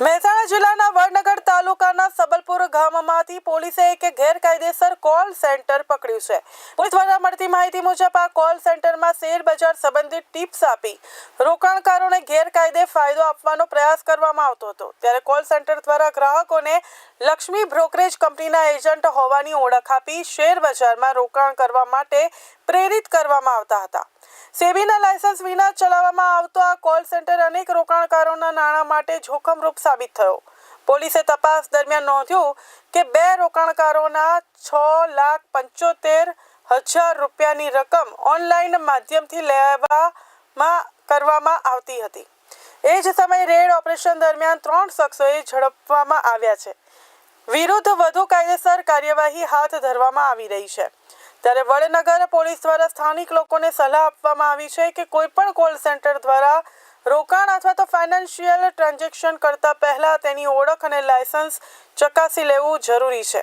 મહેસાણા જિલ્લાના વડનગર સબલપુર ગામમાંથી પોલીસે એક ગેરકાયદેસર કોલ સેન્ટર પકડ્યું છે. પોલીસ દ્વારા મળતી માહિતી મુજબ આ કોલ સેન્ટરમાં શેર બજાર સંબંધિત ટિપ્સ આપી, રોકાણકારોને ગેરકાયદે ફાયદો આપવાનો પ્રયાસ કરવામાં આવતો હતો. ત્યારે કોલ સેન્ટર દ્વારા ગ્રાહકોને લક્ષ્મી બ્રોકરેજ કંપનીના એજન્ટ હોવાની ઓળખ આપી શેર બજારમાં રોકાણ કરવા માટે પ્રેરિત કરવામાં આવતા હતા. સેબીના લાયસન્સ વિના ચલાવવામાં આવતો આ કોલ સેન્ટર અનેક રોકાણકારોના નાણાં માટે જોખમરૂપ સાબિત થયો. પોલીસે તપાસ દરમિયાન નોંધ્યું કે બે રોકાણકારોના છ લાખ પંચોતેર હજાર રૂપિયાની રકમ ઓનલાઈન માધ્યમથી લેવામાં કરવામાં આવતી હતી. એ જ સમયે રેડ ઓપરેશન દરમિયાન ત્રણ શખ્સોએ ઝડપવામાં આવ્યા છે. વિરુદ્ધ વધુ કાયદેસર કાર્યવાહી હાથ ધરવામાં આવી રહી છે. ત્યારે વડનગર પોલીસ દ્વારા સ્થાનિક લોકોને સલાહ આપવામાં આવી છે કે કોઈ પણ કોલ સેન્ટર દ્વારા રોકાણ અથવા તો ફાઇનાન્શિયલ ટ્રાન્ઝેક્શન કરતા પહેલા તેની ઓળખ અને લાયસન્સ ચકાસી લેવું જરૂરી છે.